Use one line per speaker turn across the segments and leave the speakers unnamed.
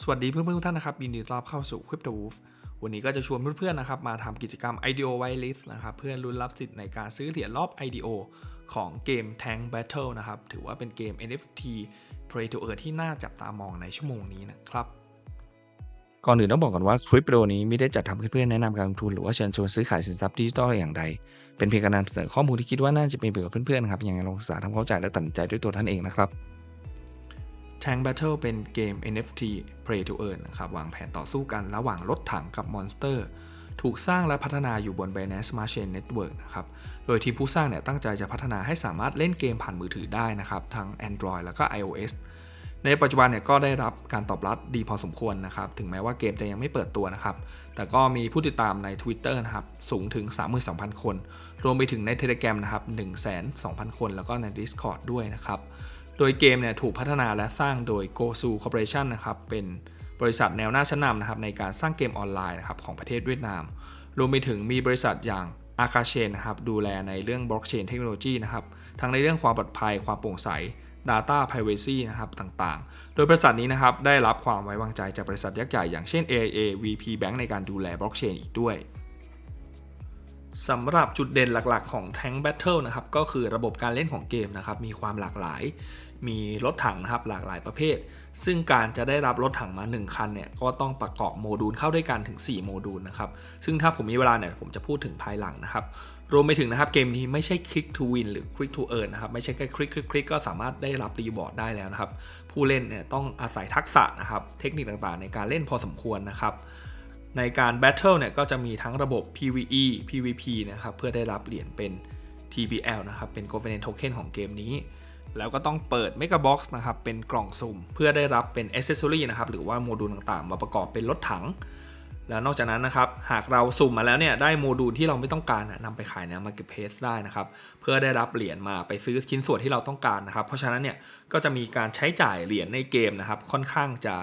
สวัสดีเพื่อนๆทุกท่านนะครับยินดีต้อนรับเข้าสู่ Crypto Wolf วันนี้ก็จะชวนเพื่อนๆนะครับมาทำกิจกรรม IDO Whitelist นะครับเพื่อลุ้นรับสิทธิ์ในการซื้อเหรียญรอบ IDO ของเกม Tank Battle นะครับถือว่าเป็นเกม NFT Play to Earn ที่น่าจับตามองในชั่วโมงนี้นะครับ
ก่อนอื่นต้องบอกก่อนว่าคลิปวิดีโอนี้ไม่ได้จัดทำเพื่อแนะนำการลงทุนหรือว่าเชิญชวนซื้อขายสินทรัพย์ดิจิทัลอย่างใด เป็นเพียงการนำเสนอข้อมูลที่คิดว่าน่าจะเป็นประโยชน์กับเพื่อนๆนครับยังไงลองศึกษาทำความเข้าใจและตัดสินใจด้วยตัวท่านเองนะครับ
Tank Battle เป็นเกม NFT Play to Earn นะครับวางแผนต่อสู้กันระหว่างรถถังกับมอนสเตอร์ ถูกสร้างและพัฒนาอยู่บน Binance Smart Chain Network นะครับ โดยทีมผู้สร้างเนี่ยตั้งใจจะพัฒนาให้สามารถเล่นเกมผ่านมือถือได้นะครับ ทั้ง Android แล้วก็ iOS ในปัจจุบันเนี่ยก็ได้รับการตอบรับดีพอสมควรนะครับ ถึงแม้ว่าเกมจะยังไม่เปิดตัวนะครับ แต่ก็มีผู้ติดตามใน Twitter นะครับ สูงถึง 32,000 คน รวมไปถึงใน Telegram นะครับ 1,200,000 คน แล้วก็ใน Discord ด้วยนะครับ โดยเกมเนี่ยถูกพัฒนาและสร้างโดย Gosu Corporation นะครับ เป็นบริษัทแนวหน้าชั้นนำนะครับในการสร้างเกมออนไลน์นะครับของประเทศเวียดนาม รวมไปถึงมีบริษัทอย่างอาคาเชนนะครับดูแลในเรื่องบล็อกเชนเทคโนโลยีนะครับทั้งในเรื่องความปลอดภัยความโปร่งใส Data Privacy นะครับต่างๆ โดยบริษัทนี้นะครับได้รับความไว้วางใจจากบริษัทยักษ์ใหญ่อย่างเช่น AIA VP Bank ในการดูแลบล็อกเชนอีกด้วย สำหรับจุดเด่นหลักๆ ของ Tank Battle นะครับก็คือระบบการเล่นของเกมนะครับมีความหลากหลาย มีรถถังนะครับหลากหลายประเภท ซึ่งการจะได้รับรถถังมา 1 คันเนี่ยก็ต้องประกอบโมดูลเข้าด้วยกันถึง 4 โมดูลนะครับซึ่งถ้าผมมีเวลาเนี่ยผมจะพูดถึงภายหลังนะครับรวมไปถึงนะครับเกมนี้ไม่ใช่ Click to Win หรือ Click to Earn นะครับไม่ใช่แค่คลิกคลิกคลิกก็สามารถได้รับรีวอร์ดได้แล้วนะครับผู้เล่นเนี่ยต้องอาศัยทักษะนะครับเทคนิคต่างๆ ในการเล่นพอสมควรนะครับ ในการ Battle เนี่ยก็จะมีทั้งระบบ PVE PVP นะครับเพื่อได้รับเหรียญเป็น TBL นะครับเป็น Governance Token ของเกมนี้ แล้วก็ต้องเปิด Mega Box นะครับเป็นกล่องสุ่ม เพื่อได้รับเป็น Accessory นะครับหรือว่าโมดูลต่างๆ มาประกอบเป็นรถถัง แล้วนอกจากนั้นนะครับหากเราสุ่มมาแล้วเนี่ยได้โมดูลที่เราไม่ต้องการน่ะนำไปขายใน Marketplace ได้นะครับเพื่อได้รับเหรียญมาไปซื้อชิ้นส่วนที่เราต้องการนะครับเพราะฉะนั้นเนี่ยก็จะมีการใช้จ่ายเหรียญในเกมนะครับค่อนข้างจะ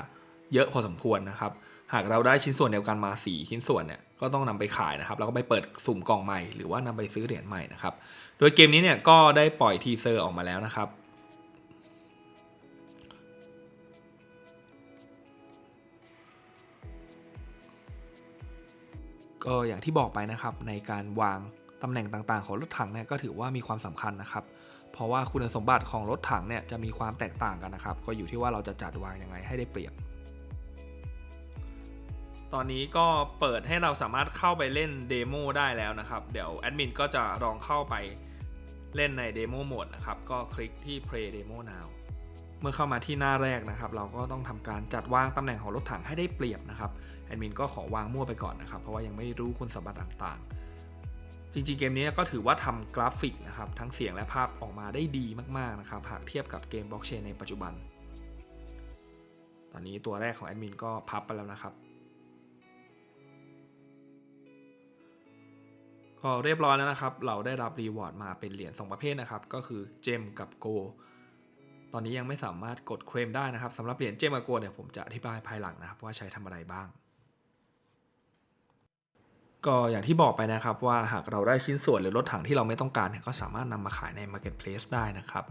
เยอะพอสมควรนะครับ หากเราได้ชิ้นส่วนเดียวกันมา 4 ชิ้นส่วนเนี่ยก็ต้องนำไปขายนะครับแล้วก็ไปเปิดสุ่มกล่องใหม่หรือว่านำไปซื้อเหรียญใหม่นะครับโดยเกมนี้เนี่ยก็ได้ปล่อยทีเซอร์ออกมาแล้วนะครับก็อย่างที่บอกไปนะครับในการวางตำแหน่งต่างๆ ของรถถังเนี่ยก็ถือว่ามีความสำคัญนะครับ เพราะว่าคุณสมบัติของรถถังเนี่ยจะมีความแตกต่างกันนะครับ ก็อยู่ที่ว่าเราจะจัดวางยังไงให้ได้เปรียบ ตอนนี้ก็เปิดให้เราสามารถเข้าไปเล่นเดโมได้แล้วนะครับ เดี๋ยวแอดมินก็จะลองเข้าไปเล่นในเดโมโหมดนะครับ ก็คลิกที่ Play Demo Now เมื่อเข้ามาที่หน้าแรกนะครับ เราก็ต้องทำการจัดวางตำแหน่งของรถถังให้ได้เปรียบนะครับแอดมินก็ขอวางมั่วไปก่อนนะครับ เพราะว่ายังไม่รู้คุณสมบัติต่างๆ จริงๆเกมนี้ก็ถือว่าทำกราฟิกนะครับ ทั้งเสียงและภาพออกมาได้ดีมากๆนะครับหากเทียบกับเกมบล็อกเชนในปัจจุบัน ตอนนี้ตัวแรกของแอดมินก็พับไปแล้วนะครับ ก็เรียบร้อยแล้วนะครับ เราได้รับรีวอร์ดมาเป็นเหรียญ2ประเภทนะครับ ก็คือเจมกับโก ตอนนี้ยังไม่สามารถกดเคลมได้นะครับสำหรับเหรียญเจมกับโกเนี่ยผมจะอธิบายภายหลังนะครับว่าใช้ทำอะไรบ้าง ก็อย่างที่บอกไปนะครับว่าหากเราได้ชิ้นส่วนหรือรถถังที่เราไม่ต้องการเนี่ยก็สามารถนำมาขายใน Marketplace ได้นะครับ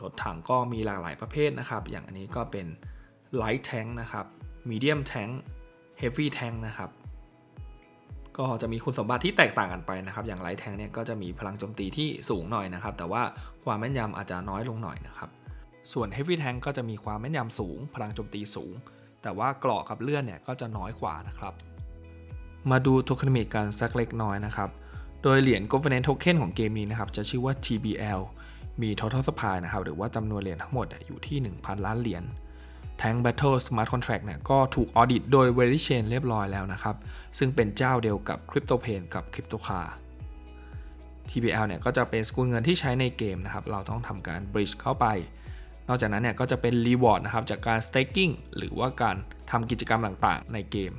รถถังก็มีหลากหลายประเภทนะครับ อย่างอันนี้ก็เป็น Light Tank นะครับ Medium Tank Heavy Tank นะครับ ก็จะมีคุณสมบัติที่แตกต่างกันไปนะครับ อย่างไลท์แทงเนี่ยก็จะมีพลังโจมตีที่สูงหน่อยนะครับ แต่ว่าความแม่นยำอาจจะน้อยลงหน่อยนะครับ ส่วน Heavy Tank ก็จะมีความแม่นยำสูง พลังโจมตีสูง แต่ว่าเกราะกับเลื่อนเนี่ยก็จะน้อยกว่านะครับ มาดูโทเคนมิกกันสักเล็กน้อยนะครับ โดยเหรียญ Governance Token ของเกมนี้นะครับ จะชื่อว่า TBL มี Total Supply นะครับ หรือว่าจำนวนเหรียญทั้งหมดอยู่ที่ 1,000 ล้านเหรียญ Tank Battle Smart Contract เนี่ยก็ถูกออดิตโดย v e r i Chain เรียบร้อยแล้วนะครับ ซึ่งเป็นเจ้าเดียวกับ CryptoPain กับ CryptoCar TBL เนี่ยก็จะเป็นสกุลเงินที่ใช้ในเกมนะครับ เราต้องทำการ bridge เข้าไป นอกจากนั้นเนี่ยก็จะเป็น reward นะครับจากการ staking หรือว่าการทำกิจกรรมต่างๆ ในเกม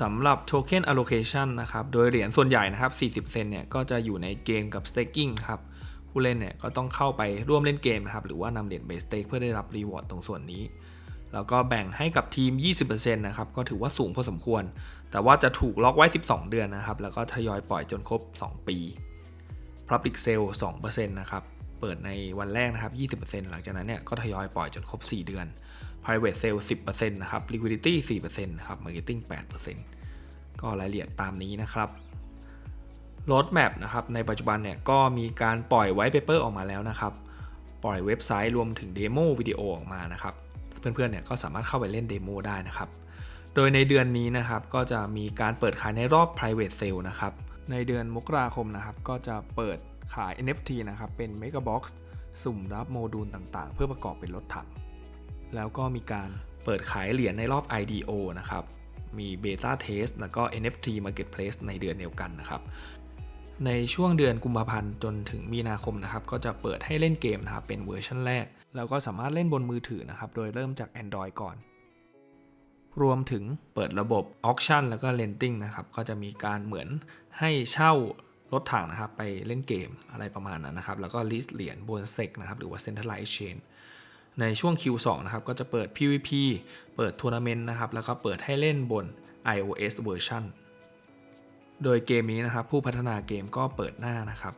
สำหรับ Token Allocation นะครับ โดยเหรียญส่วนใหญ่นะครับ 40 เซนเนี่ยก็จะอยู่ในเกมกับ staking ครับ ผู้เล่นเนี่ยก็ต้องเข้าไปร่วมเล่นเกมนะครับหรือว่านำเหรียญเบสเต็กเพื่อได้รับรีวอร์ดตรงส่วนนี้ แล้วก็แบ่งให้กับทีม 20%นะครับก็ถือว่าสูงพอสมควร แต่ว่าจะถูกล็อกไว้ 12 เดือนนะครับแล้วก็ทยอยปล่อยจนครบ 2 ปี Public Sale 2%นะครับเปิดในวันแรกนะครับ 20%หลังจากนั้นเนี่ยก็ทยอยปล่อยจนครบ 4 เดือน private sale 10%นะครับ liquidity 4%นะครับ marketing 8%ก็รายละเอียดตามนี้นะครับ roadmap นะครับในปัจจุบันเนี่ยก็มีการปล่อยไว้ paper ออกมาแล้วนะครับ ปล่อยเว็บไซต์รวมถึงเดโมวิดีโอออกมานะครับ เพื่อนๆเนี่ยก็สามารถเข้าไปเล่นเดโมได้นะครับ โดยในเดือนนี้นะครับก็จะมีการเปิดขายในรอบ private sale นะครับ ในเดือนมกราคมนะครับก็จะเปิดขาย NFT นะครับเป็น Mega Box สุ่มรับโมดูลต่างๆ เพื่อประกอบเป็นรถถัง แล้วก็มีการเปิดขายเหรียญในรอบ IDO นะครับมี Beta Test แล้วก็ NFT Marketplace ในเดือนเดียวกันนะครับ ในช่วงเดือนกุมภาพันธ์จนถึงมีนาคมนะครับก็จะเปิดให้เล่นเกมนะครับเป็นเวอร์ชันแรก แล้วก็สามารถเล่นบนมือถือนะครับโดยเริ่มจาก Android ก่อน รวมถึงเปิดระบบ Auction แล้วก็ Renting นะครับก็จะมีการเหมือนให้เช่ารถถังนะครับไปเล่นเกมอะไรประมาณนั้นนะครับแล้วก็ list เหรียญบน SEC นะครับหรือว่า Centralized Exchange ในช่วง Q2 นะครับก็จะเปิด PVP เปิดทัวร์นาเมนต์นะครับแล้วก็เปิดให้เล่นบน iOS version โดยเกมนี้นะครับ ผู้พัฒนาเกมก็เปิดหน้านะครับ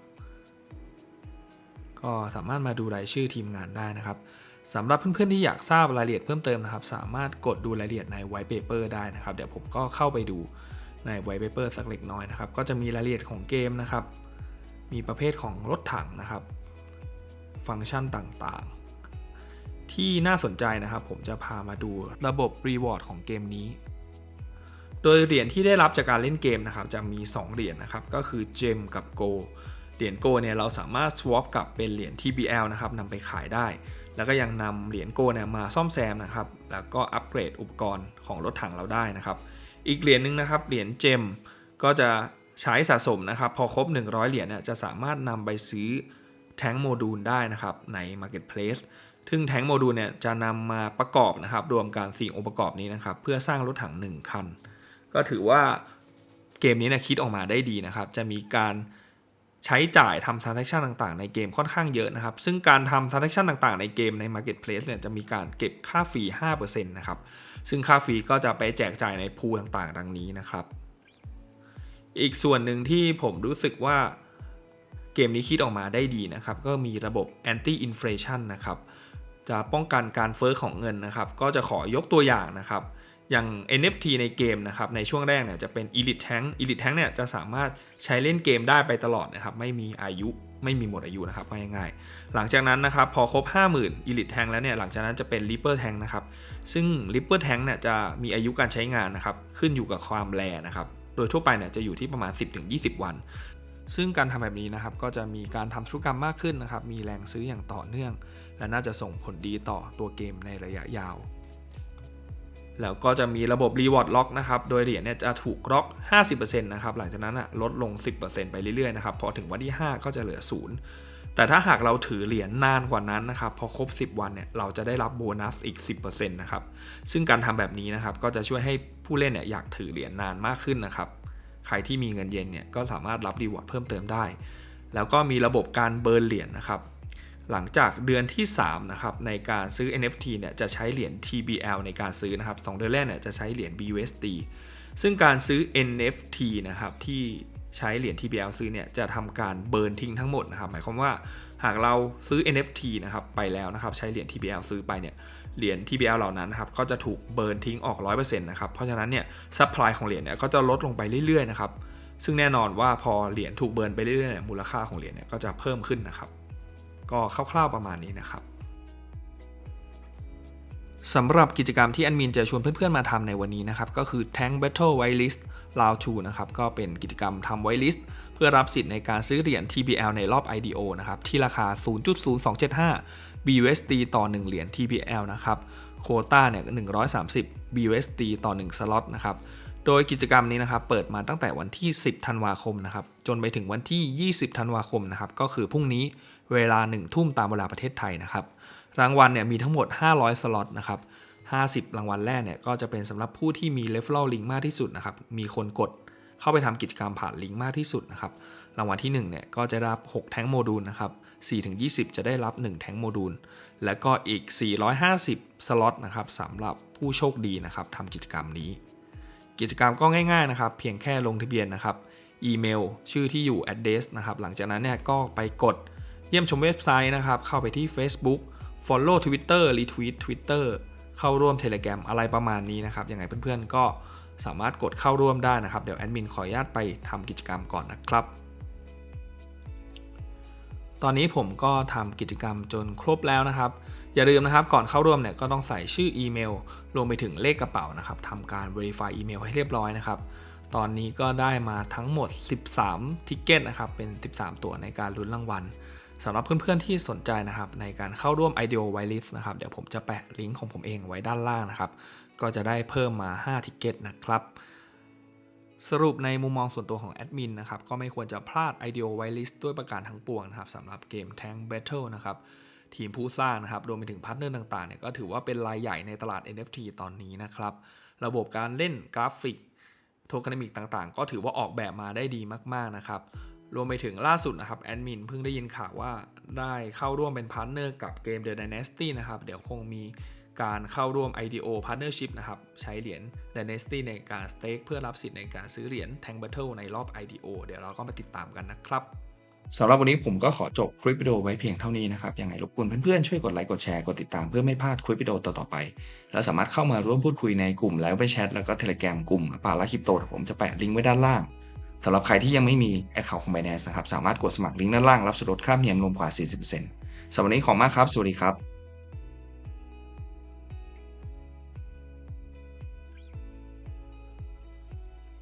ก็สามารถมาดูรายชื่อทีมงานได้นะครับสำหรับเพื่อนๆที่อยากทราบรายละเอียดเพิ่มเติมนะครับ สามารถกดดูรายละเอียดใน white paper ได้นะครับ เดี๋ยวผมก็เข้าไปดูใน white paper สักเล็กน้อยนะครับ ก็จะมีรายละเอียดของเกมนะครับ มีประเภทของรถถังนะครับ ฟังก์ชันต่างๆ ที่น่าสนใจนะครับ ผมจะพามาดูระบบ reward ของเกมนี้ โดยเหรียญที่ได้รับจากการเล่นเกมนะครับจะมี 2 เหรียญนะครับก็คือ Gem กับ Go เหรียญ Go เนี่ยเราสามารถ swap กับเป็นเหรียญ TBL นะครับนำไปขายได้ แล้วก็ยังนำเหรียญ Go เนี่ยมาซ่อมแซมนะครับแล้วก็อัปเกรดอุปกรณ์ของรถถังเราได้นะครับอีกเหรียญหนึงนะครับเหรียญ Gem ก็จะใช้สะสมนะครับพอครบ 100 เหรียญเนี่ยจะสามารถนำไปซื้อแท้งโมดูลได้นะครับใน Marketplace ซึ่งแท้งโมดูลเนี่ยจะนำมาประกอบนะครับรวมกันสิ่องค์ประกอบนี้นะครับเพื่อสร้างรถถัง 1 คัน ก็ถือว่าเกมนี้นี่ยคิดออกมาได้ดีนะครับ จะมีการใช้จ่ายทำ transaction ต่างๆ ในเกมค่อนข้างเยอะนะครับ ซึ่งการทำ transaction ต่างๆ ในเกมใน marketplace เนี่ยจะมีการเก็บค่าฟรี 5%นะครับ ซึ่งค่าฟรีก็จะไปแจกจ่ายในพูต่างๆ ดังนี้นะครับ อีกส่วนหนึ่งที่ผมรู้สึกว่าเกมนี้คิดออกมาได้ดีนะครับ ก็มีระบบ anti inflation นะครับ จะป้องกันการเฟอ้อของเงินนะครับ ก็จะขอยกตัวอย่างนะครับ อย่าง NFT ในเกมนะครับในช่วงแรกเนี่ยจะเป็น Elite Tank Elite Tank เนี่ยจะสามารถใช้เล่นเกมได้ไปตลอดนะครับไม่มีอายุไม่มีหมดอายุนะครับง่ายๆหลังจากนั้นนะครับพอครบ 50,000 Elite Tank แล้วเนี่ยหลังจากนั้นจะเป็น Reaper Tank นะครับซึ่ง Reaper Tank เนี่ยจะมีอายุการใช้งานนะครับขึ้นอยู่กับความแรนะครับโดยทั่วไปเนี่ยจะอยู่ที่ประมาณ 10-20 วัน ซึ่งการทำแบบนี้นะครับก็จะมีการทำธุรกรรมมากขึ้นนะครับมีแรงซื้ออย่างต่อเนื่อง และน่าจะส่งผลดีต่อตัวเกมในระยะยาว แล้วก็จะมีระบบ Reward Lock นะครับ โดยเหรียญเนี่ยจะถูกล็อก 50%นะครับ หลังจากนั้นอะลดลง 10%ไปเรื่อยๆนะครับ พอถึงวันที่ 5 ก็จะเหลือ 0 แต่ถ้าหากเราถือเหรียญนานกว่านั้นนะครับ พอครบ 10 วันเนี่ยเราจะได้รับโบนัสอีก 10%นะครับ ซึ่งการทำแบบนี้นะครับก็จะช่วยให้ผู้เล่นเนี่ยอยากถือเหรียญนานมากขึ้นนะครับ ใครที่มีเงินเย็นเนี่ยก็สามารถรับรีวอร์ดเพิ่มเติมได้ แล้วก็มีระบบการเบิร์นเหรียญนะครับ หลังจากเดือนที่ 3 นะครับ ในการซื้อ NFT เนี่ยจะใช้เหรียญ TBL ในการซื้อนะครับสองเดือนแรกเนี่ยจะใช้เหรียญ BUSD ซึ่งการซื้อ NFT นะครับที่ใช้เหรียญ TBL ซื้อเนี่ยจะทำการเบิร์นทิ้งทั้งหมดนะครับหมายความว่าหากเราซื้อ NFT นะครับไปแล้วนะครับใช้เหรียญ TBL ซื้อไปเนี่ยเหรียญ TBL เหล่านั้นครับก็จะถูกเบิร์นทิ้งออก 100%นะครับเพราะฉะนั้นเนี่ยซัพพลายของเหรียญเนี่ยก็จะลดลงไปเรื่อยๆนะครับซึ่งแน่นอนว่าพอเหรียญถูกเบิร์นไปเรื่อยๆเนี่ยมูลค่าของเหรียญเนี่ยก็จะเพิ่มขึ้นนะครับ ก็คร่าวๆประมาณนี้นะครับสำหรับกิจกรรมที่แอดมินจะชวนเพื่อนๆมาทำในวันนี้นะครับ ก็คือ Tank Battle Whitelist Round 2นะครับก็เป็นกิจกรรมทำ Whitelist เพื่อรับสิทธิ์ในการซื้อเหรียญ TBL ในรอบ IDO นะครับ ที่ราคา 0.0275 BUSD ต่อ 1 เหรียญ TBL นะครับโคต้าเนี่ย130 BUSD ต่อ 1 สล็อตนะครับ โดยกิจกรรมนี้นะครับเปิดมาตั้งแต่วันที่ 10 ธันวาคมนะครับจนไปถึงวันที่ 20 ธันวาคมนะครับก็คือพรุ่งนี้เวลา 1 ทุ่มตามเวลาประเทศไทยนะครับรางวัลเนี่ยมีทั้งหมด 500 สล็อตนะครับ50 รางวัลแรกเนี่ยก็จะเป็นสำหรับผู้ที่มี referral link มากที่สุดนะครับมีคนกดเข้าไปทำกิจกรรมผ่านลิงก์มากที่สุดนะครับ รางวัลที่1เนี่ยก็จะรับ 6 แท้งโมดูลนะครับ4-20 จะได้รับ 1 แท้งโมดูล และก็อีก 450 สล็อตนะครับสำหรับผู้โชคดีนะครับทำกิจกรรมนี้ กิจกรรมก็ง่ายๆนะครับ เพียงแค่ลงทะเบียนนะครับ อีเมล ชื่อที่อยู่ address นะครับ หลังจากนั้นเนี่ยก็ไปกดเยี่ยมชมเว็บไซต์นะครับ เข้าไปที่ Facebook Follow Twitter Retweet Twitter เข้าร่วม Telegram อะไรประมาณนี้นะครับ ยังไงเพื่อนๆ ก็สามารถกดเข้าร่วมได้นะครับ เดี๋ยวแอดมินขออนุญาตไปทำกิจกรรมก่อนนะครับ ตอนนี้ผมก็ทำกิจกรรมจนครบแล้วนะครับ อย่าลืมนะครับก่อนเข้าร่วมเนี่ยก็ต้องใส่ชื่ออีเมลรวมไปถึงเลขกระเป๋านะครับทำการ Verify อีเมลให้เรียบร้อยนะครับตอนนี้ก็ได้มาทั้งหมด 13 ทิกเก็ตนะครับเป็น 13 ตั๋วในการลุ้นรางวัลสำหรับเพื่อนๆที่สนใจนะครับในการเข้าร่วม IDEO Whitelist นะครับเดี๋ยวผมจะแปะลิงก์ของผมเองไว้ด้านล่างนะครับก็จะได้เพิ่มมา 5 ทิกเก็ตนะครับสรุปในมุมมองส่วนตัวของแอดมินนะครับก็ไม่ควรจะพลาด IDEO Whitelist ด้วยประการทั้งปวงนะครับสำหรับเกม Tank Battle นะครับ ทีมผู้สร้างนะครับรวมไปถึงพาร์ทเนอร์ต่างๆเนี่ยก็ถือว่าเป็นรายใหญ่ในตลาด NFT ตอนนี้นะครับ ระบบการเล่นกราฟิกโทคนิมิกต่างๆ ก็ถือว่าออกแบบมาได้ดีมากๆนะครับรวมไปถึงล่าสุดนะครับแอดมินเพิ่งได้ยินข่าวว่าได้เข้าร่วมเป็นพาร์ทเนอร์กับเกม The Dynasty นะครับ เดี๋ยวคงมีการเข้าร่วม IDO Partnership นะครับ ใช้เหรียญ Dynasty ในการสเต็กเพื่อรับสิทธิ์ในการซื้อเหรียญ Tank Battle ในรอบ IDO เดี๋ยวเราก็มาติดตามกันนะครับ
สำหรับวันนี้ผมก็ขอจบคลิปวิดีโอไว้เพียงเท่านี้นะครับ ยังไงรบกวนเพื่อนๆ ช่วยกดไลค์ กดแชร์ กดติดตามเพื่อไม่พลาดคลิปวิดีโอต่อๆไป แล้วสามารถเข้ามาร่วมพูดคุยในกลุ่มแล้วไปแชทแล้วก็เทเลแกรมกลุ่มปาลาคริปโตผมจะแปะลิงก์ไว้ด้านล่างสำหรับใครที่ยังไม่มีแอคเคาท์ของ Binance นะครับ สามารถกดสมัครลิงก์ด้านล่างรับส่วนลดค่าธรรมเนียมรวมกว่า 40%สำหรับวันนี้ขอบมากครับ สวัสดีครับ